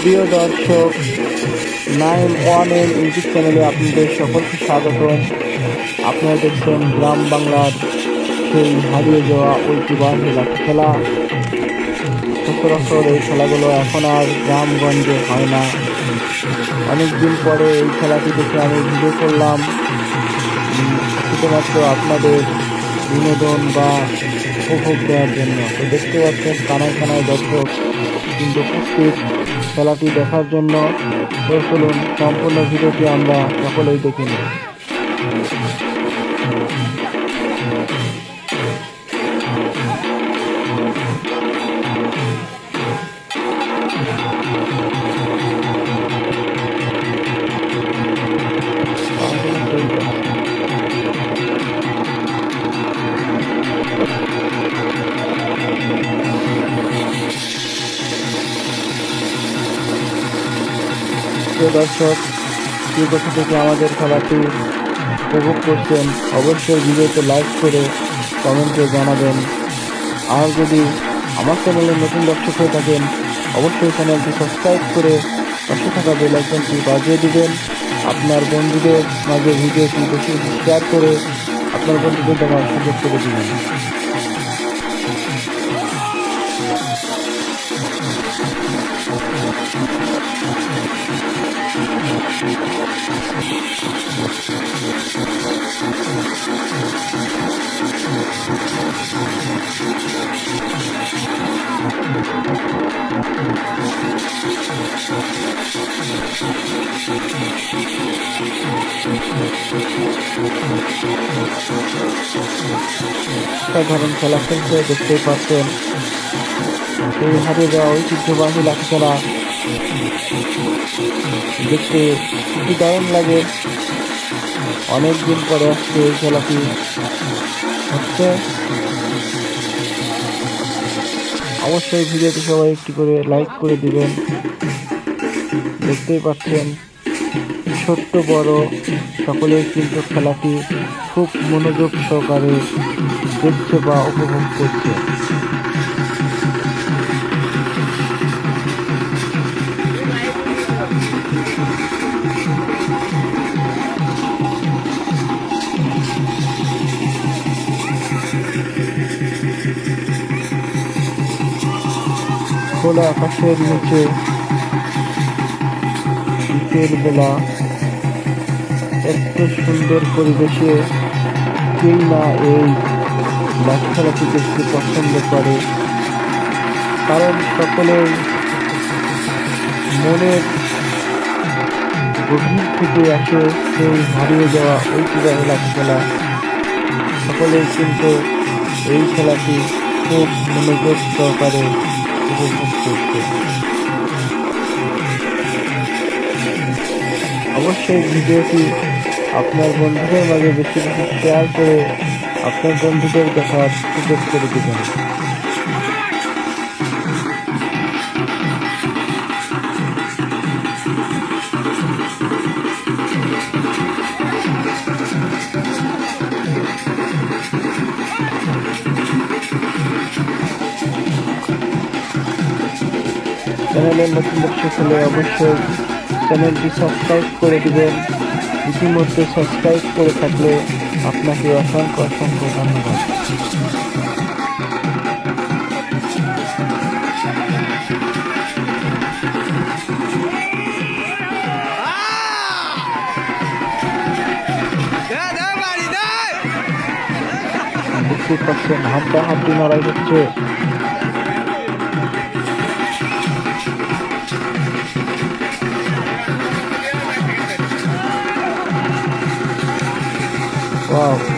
প্রিয় দর্শক, নাইন ওয়ানের ইউটিউব চ্যানেলে আপনাদের সকলকে স্বাগতম আপনারা দেখছেন গ্রাম বাংলার সেই হারিয়ে যাওয়া ঐতিহ্যবাহী খেলা। সচরাচর এই খেলাগুলো এখন আর গ্রামগঞ্জে হয় না। অনেক দিন পরে এই খেলাটি দেখে আমি ভিডিও করলাম। শুধুমাত্র আপনাদের বিনোদন বা উপভোগ দেওয়ার জন্য। তো দেখতে পাচ্ছেন কানায় কানায় দর্শক কিন্তু উপস্থিত খেলাটি দেখার জন্য চলুন সম্পূর্ণ ভিডিওটি আমরা সকলেই দেখে প্রিয় দর্শক যে কোথা থেকে আমাদের খেলাটি উপভোগ করছেন, অবশ্যই ভিডিওতে লাইক করে কমেন্টে জানাবেন। আর যদি আমার চ্যানেলে নতুন দর্শক হয়ে থাকেন, অবশ্যই চ্যানেলটি সাবস্ক্রাইব করে পাশে থাকা বেল আইকনটি বাজিয়ে দিবেন। আপনার বন্ধুদের মাঝে ভিডিওটি বেশি শেয়ার করে আপনার বন্ধুদের দেখার সুযোগ করে দিবেন। সাধারণ খেলা খেলতে দেখতেই পাচ্ছেন। এই হারিয়ে যাওয়া ঐতিহ্যবাহী লাঠি খেলা দেখতে কি দারুণ লাগে। অনেক দিন পরে আসছে এই খেলাটি হচ্ছে। অবশ্যই ভিডিওটি সবাই একটি করে লাইক করে দিবেন। দেখতেই পাচ্ছেন, ছোট্ট বড় সকলেই কিন্তু খেলাটি খুব মনোযোগ সহকারে দেখছে বা উপভোগ করছে। খোলা আকাশের নিচে, শীতের বেলা, এত সুন্দর পরিবেশে কেই না এই লাঠ খেলাটি দেখতে পছন্দ করে। কারণ সকলের মনের গভীর থেকে আসে সেই হারিয়ে যাওয়া ঐতিহ্যবাহী লাঠি খেলা সকলেই কিন্তু এই খেলাটি খুব মনোযোগ সহকারে অবশ্যই ভিডিওটি আপনার বন্ধুদের মাঝে বেশি বেশি শেয়ার করে আপনার বন্ধুদের দেখার সুযোগ করে দেবেন। চ্যানেলের নতুন দর্শক হলে অবশ্যই চ্যানেলটি সাবস্ক্রাইব করে দিবেন। ইতিমধ্যে সাবস্ক্রাইব করে থাকলে আপনাকে অসংখ্য অসংখ্য ধন্যবাদ। দেখতে পাচ্ছেন হাড্ডা হাড্ডি লড়াই হচ্ছে। Wow.